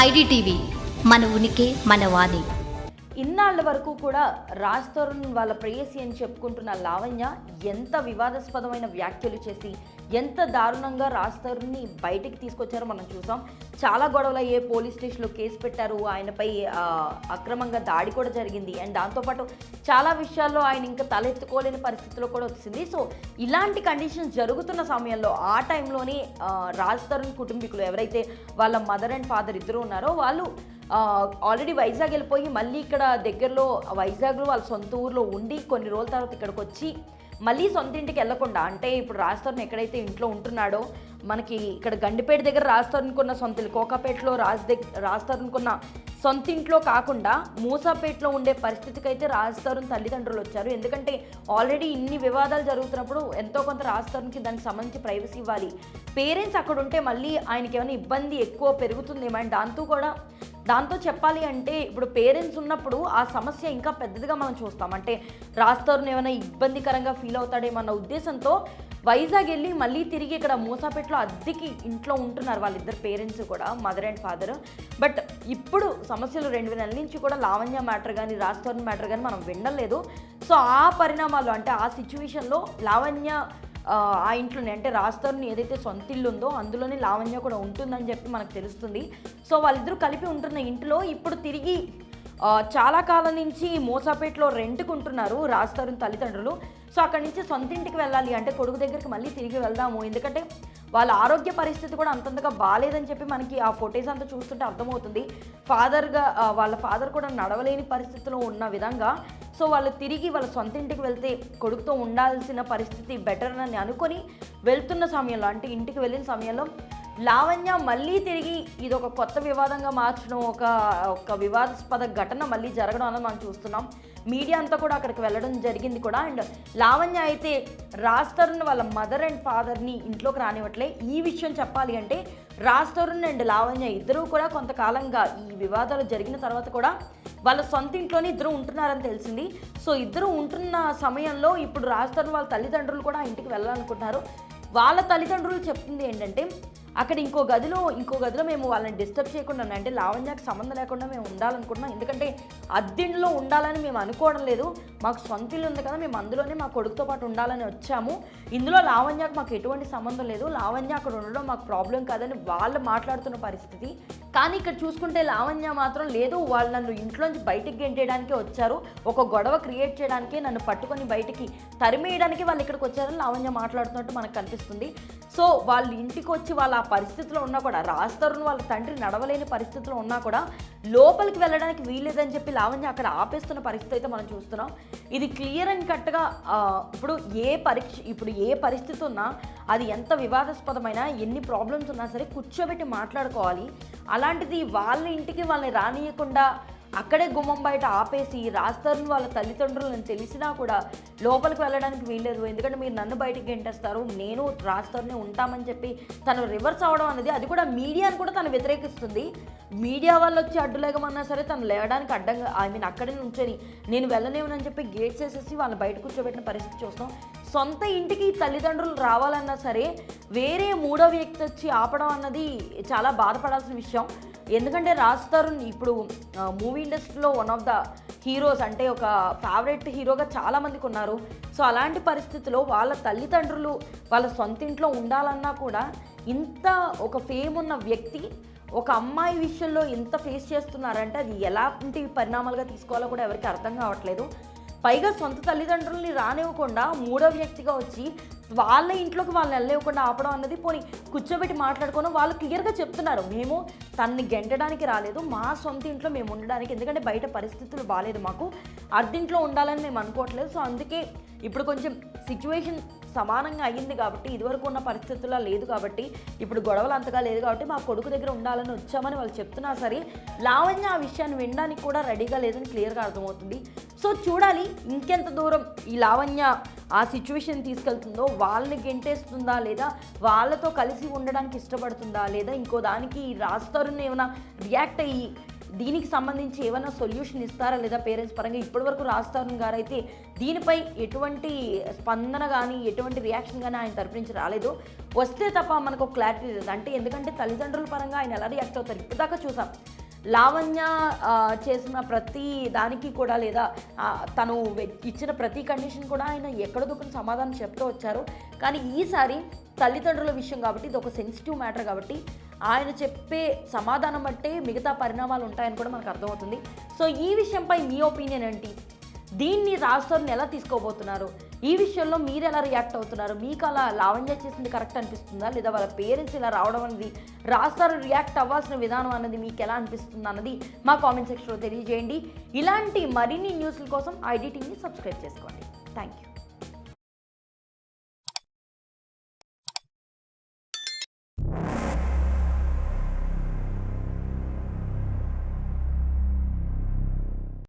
IDTV మన ఉనికి మన వాణి. ఇన్నాళ్ళ వరకు కూడా రాజ్ తరుణ్ వాళ్ళ ప్రేయసి అని చెప్పుకుంటున్న లావణ్య ఎంత వివాదాస్పదమైన వ్యాఖ్యలు చేసి ఎంత దారుణంగా రాజ్ తరుణ్ని బయటికి తీసుకొచ్చారో మనం చూసాం. చాలా గొడవలు అయ్యే పోలీస్ స్టేషన్లో కేసు పెట్టారు. ఆయనపై అక్రమంగా దాడి కూడా జరిగింది. అండ్ దాంతోపాటు చాలా విషయాల్లో ఆయన ఇంకా తలెత్తుకోలేని పరిస్థితిలో కూడా వచ్చింది. సో ఇలాంటి కండిషన్స్ జరుగుతున్న సమయంలో ఆ టైంలోనే రాజ్ తరుణ్ కుటుంబీకులు ఎవరైతే వాళ్ళ మదర్ అండ్ ఫాదర్ ఇద్దరు ఉన్నారో వాళ్ళు ఆల్రెడీ వైజాగ్ వెళ్ళిపోయి మళ్ళీ ఇక్కడ దగ్గరలో వైజాగ్లో వాళ్ళ సొంత ఊర్లో ఉండి కొన్ని రోజుల తర్వాత ఇక్కడికి వచ్చి మళ్ళీ సొంత ఇంటికి వెళ్ళకుండా అంటే ఇప్పుడు రాజస్థాన్ ఎక్కడైతే ఇంట్లో ఉంటున్నాడో మనకి ఇక్కడ గండిపేట దగ్గర రాజస్థాన్కున్న సొంత కోకాపేటలో రాజ్ దగ్గర రాజస్థాన్కున్న సొంత ఇంట్లో కాకుండా మూసాపేటలో ఉండే పరిస్థితికి అయితే రాజస్థాన్ తల్లిదండ్రులు వచ్చారు. ఎందుకంటే ఆల్రెడీ ఇన్ని వివాదాలు జరుగుతున్నప్పుడు ఎంతో కొంత రాజస్థాన్కి దానికి సంబంధించి ప్రైవసీ ఇవ్వాలి. పేరెంట్స్ అక్కడ ఉంటే మళ్ళీ ఆయనకి ఏమైనా ఇబ్బంది ఎక్కువ పెరుగుతుందేమో అండ్ దాంతో కూడా దాంతో చెప్పాలి అంటే ఇప్పుడు పేరెంట్స్ ఉన్నప్పుడు ఆ సమస్య ఇంకా పెద్దదిగా మనం చూస్తాం. అంటే రాస్తారుని ఏమైనా ఇబ్బందికరంగా ఫీల్ అవుతాడేమో అన్న ఉద్దేశంతో వైజాగ్ వెళ్ళి మళ్ళీ తిరిగి ఇక్కడ మూసాపేటలో అద్దెకి ఇంట్లో ఉంటున్నారు వాళ్ళిద్దరు పేరెంట్స్ కూడా మదర్ అండ్ ఫాదర్ బట్ ఇప్పుడు సమస్యలు రెండు నెలల నుంచి కూడా లావణ్య మ్యాటర్ కానీ రాస్తారుని మ్యాటర్ కానీ మనం వినలేదు సో ఆ పరిణామాలు అంటే ఆ సిచ్యువేషన్లో లావణ్య ఆ, ఇంట్లోనే అంటే రాజధాని ఏదైతే సొంత ఇల్లు ఉందో అందులోనే లావణ్య కూడా ఉంటుందని చెప్పి మనకు తెలుస్తుంది. సో వాళ్ళిద్దరూ కలిపి ఉంటున్న ఇంట్లో ఇప్పుడు తిరిగి చాలా కాలం నుంచి మోసాపేటలో రెంట్కు ఉంటున్నారు రాస్తారుని తల్లిదండ్రులు. సో అక్కడి నుంచి సొంత ఇంటికి వెళ్ళాలి అంటే కొడుకు దగ్గరికి మళ్ళీ తిరిగి వెళ్దాము. ఎందుకంటే వాళ్ళ ఆరోగ్య పరిస్థితి కూడా అంతంతగా బాగాలేదని చెప్పి మనకి ఆ ఫొటేజ్ అంతా చూస్తుంటే అర్థమవుతుంది. ఫాదర్గా వాళ్ళ ఫాదర్ కూడా నడవలేని పరిస్థితిలో ఉన్న విధంగా సో వాళ్ళు తిరిగి వాళ్ళ సొంత ఇంటికి వెళ్తే కొడుకుతో ఉండాల్సిన పరిస్థితి బెటర్ అని అనుకొని వెళ్తున్న సమయంలో అంటే ఇంటికి వెళ్ళిన సమయంలో లావణ్య మళ్ళీ తిరిగి ఇది ఒక కొత్త వివాదంగా మార్చడం ఒక ఒక వివాదాస్పద ఘటన మళ్ళీ జరగడం అనేది మనం చూస్తున్నాం. మీడియా అంతా కూడా అక్కడికి వెళ్ళడం జరిగింది కూడా. అండ్ లావణ్య అయితే రాజ్ తరుణ్ వాళ్ళ మదర్ అండ్ ఫాదర్ని ఇంట్లోకి రానివ్వట్లే. ఈ విషయం చెప్పాలి అంటే రాజ్ తరుణ్ అండ్ లావణ్య ఇద్దరూ కూడా కొంతకాలంగా ఈ వివాదాలు జరిగిన తర్వాత కూడా వాళ్ళ సొంత ఇంట్లోనే ఇద్దరు ఉంటున్నారని తెలిసింది. సో ఇద్దరు ఉంటున్న సమయంలో ఇప్పుడు రాజ్ తరుణ్ వాళ్ళ తల్లిదండ్రులు కూడా ఆ ఇంటికి వెళ్ళాలనుకుంటున్నారు. వాళ్ళ తల్లిదండ్రులు చెప్తుంది ఏంటంటే అక్కడ ఇంకో గదిలో ఇంకో గదిలో మేము వాళ్ళని డిస్టర్బ్ చేయకుండా అంటే లావణ్యకు సంబంధం లేకుండా మేము ఉండాలనుకుంటున్నాం. ఎందుకంటే అద్దెంట్లో ఉండాలని మేము అనుకోవడం లేదు. మాకు సొంత ఇల్లు ఉంది కదా మేము అందులోనే మా కొడుకుతో పాటు ఉండాలని వచ్చాము. ఇందులో లావణ్యకు మాకు ఎటువంటి సంబంధం లేదు. లావణ్య అక్కడ ఉండడం మాకు ప్రాబ్లం కాదని వాళ్ళు మాట్లాడుతున్న పరిస్థితి. కానీ ఇక్కడ చూసుకుంటే లావణ్య మాత్రం లేదు వాళ్ళు నన్ను ఇంట్లోంచి బయటికి గెంటేయడానికే వచ్చారు. ఒక గొడవ క్రియేట్ చేయడానికి నన్ను పట్టుకొని బయటికి తరిమేయడానికి వాళ్ళు ఇక్కడికి వచ్చారని లావణ్య మాట్లాడుతున్నట్టు మనకు కనిపిస్తుంది. సో వాళ్ళ ఇంటికి వచ్చి వాళ్ళ ఆ పరిస్థితిలో ఉన్నా కూడా రాస్తరుని వాళ్ళ తండ్రి నడవలేని పరిస్థితిలో ఉన్నా కూడా లోపలికి వెళ్ళడానికి వీల్లేదని చెప్పి లావణ్య అక్కడ ఆపేస్తున్న పరిస్థితి అయితే మనం చూస్తున్నాం. ఇది క్లియర్ అండ్ కట్గా ఇప్పుడు ఏ పరీక్ష ఇప్పుడు ఏ పరిస్థితి ఉన్నా అది ఎంత వివాదాస్పదమైనా ఎన్ని ప్రాబ్లమ్స్ ఉన్నా సరే కూర్చోబెట్టి మాట్లాడుకోవాలి. అలాంటిది వాళ్ళ ఇంటికి వాళ్ళని రానియకుండా అక్కడే గుమ్మం బయట ఆపేసి రాస్తారని వాళ్ళ తల్లిదండ్రులను తెలిసినా కూడా లోపలికి వెళ్ళడానికి వీల్లేదు. ఎందుకంటే మీరు నన్ను బయటికి గెంటేస్తారు నేను రాస్తారునే ఉంటామని చెప్పి తను రివర్స్ అవడం అనేది అది కూడా మీడియాను కూడా తను వ్యతిరేకిస్తుంది. మీడియా వాళ్ళు వచ్చి అడ్డులేగమన్నా సరే తను లేవడానికి అడ్డంగా ఐ మీన్ అక్కడే నుంచొని నేను వెళ్ళలేమని చెప్పి గేట్స్ వేసేసి వాళ్ళని బయట కూర్చోబెట్టిన పరిస్థితి చూస్తాం సొంత ఇంటికి తల్లిదండ్రులు రావాలన్నా సరే వేరే మూడో వ్యక్తి వచ్చి ఆపడం అన్నది చాలా బాధపడాల్సిన విషయం. ఎందుకంటే రాజ్ తరుణ్ ఇప్పుడు మూవీ ఇండస్ట్రీలో వన్ ఆఫ్ ద హీరోస్ అంటే ఒక ఫేవరెట్ హీరోగా చాలామందికి ఉన్నారు. సో అలాంటి పరిస్థితిలో వాళ్ళ తల్లిదండ్రులు వాళ్ళ సొంత ఇంట్లో ఉండాలన్నా కూడా ఇంత ఒక ఫేమ్ ఉన్న వ్యక్తి ఒక అమ్మాయి విషయంలో ఇంత ఫేస్ చేస్తున్నారంటే అది ఎలాంటి పరిణామాలుగా తీసుకోవాలో కూడా ఎవరికి అర్థం కావట్లేదు. పైగా సొంత తల్లిదండ్రుల్ని రానివ్వకుండా మూడో వ్యక్తిగా వచ్చి వాళ్ళ ఇంట్లోకి వాళ్ళని వెళ్ళనివ్వకుండా ఆపడం అన్నది పోనీ కూర్చోబెట్టి మాట్లాడుకోవడం వాళ్ళు క్లియర్గా చెప్తున్నారు. మేము తన్ని గెంటడానికి రాలేదు. మా సొంత ఇంట్లో మేము ఉండడానికి ఎందుకంటే బయట పరిస్థితులు బాగాలేదు మాకు. అర్ధింట్లో ఉండాలని మేము అనుకోవట్లేదు. సో అందుకే ఇప్పుడు కొంచెం సిచ్యువేషన్ సమానంగా అయ్యింది కాబట్టి ఇదివరకు ఉన్న పరిస్థితుల్లో లేదు కాబట్టి ఇప్పుడు గొడవలు అంతగా లేదు కాబట్టి మా కొడుకు దగ్గర ఉండాలని వచ్చామని వాళ్ళు చెప్తున్నా సరే లావణ్య ఆ విషయాన్ని వినడానికి కూడా రెడీగా లేదని క్లియర్గా అర్థమవుతుంది. సో చూడాలి ఇంకెంత దూరం ఈ లావణ్య ఆ సిచ్యువేషన్ తీసుకెళ్తుందో వాళ్ళని గెంటేస్తుందా లేదా వాళ్ళతో కలిసి ఉండడానికి ఇష్టపడుతుందా లేదా ఇంకో దానికి రాస్తారుని ఏమైనా రియాక్ట్ అయ్యి దీనికి సంబంధించి ఏమైనా సొల్యూషన్ ఇస్తారా లేదా పేరెంట్స్ పరంగా? ఇప్పటివరకు వరకు తరుణ్ గారు అయితే దీనిపై ఎటువంటి స్పందన కానీ ఎటువంటి రియాక్షన్ కానీ ఆయన తరపు నుంచి రాలేదు. వస్తే తప్ప మనకు క్లారిటీ లేదు. అంటే ఎందుకంటే తల్లిదండ్రుల పరంగా ఆయన ఎలా రియాక్ట్ అవుతారు? ఇప్పటిదాకా చూసాం. లావణ్య చేసిన ప్రతి దానికి కూడా లేదా తను ఇచ్చిన ప్రతి కండిషన్ కూడా ఆయన ఎక్కడ దుఃఖం సమాధానం చెప్తూ వచ్చారు. కానీ ఈసారి తల్లిదండ్రుల విషయం కాబట్టి ఇది ఒక సెన్సిటివ్ మ్యాటర్ కాబట్టి ఆయన చెప్పే సమాధానం బట్టే మిగతా పరిణామాలు ఉంటాయని కూడా మనకు అర్థమవుతుంది. సో ఈ విషయంపై మీ ఒపీనియన్ ఏంటి? దీన్ని రాజ్తోని ఎలా తీసుకోబోతున్నారు? ఈ విషయంలో మీరు ఎలా రియాక్ట్ అవుతున్నారు? మీకు అలా లావణ్య చేసింది కరెక్ట్ అనిపిస్తుందా? లేదా వాళ్ళ పేరెంట్స్ ఇలా రావడం అనేది రాస్తారు రియాక్ట్ అవ్వాల్సిన విధానం అన్నది మీకు ఎలా అనిపిస్తుంది అన్నది మా కామెంట్ సెక్షన్లో తెలియజేయండి. ఇలాంటి మరిన్ని న్యూస్ల కోసం ఐడి టీవీని సబ్స్క్రైబ్ చేసుకోండి. Thank you.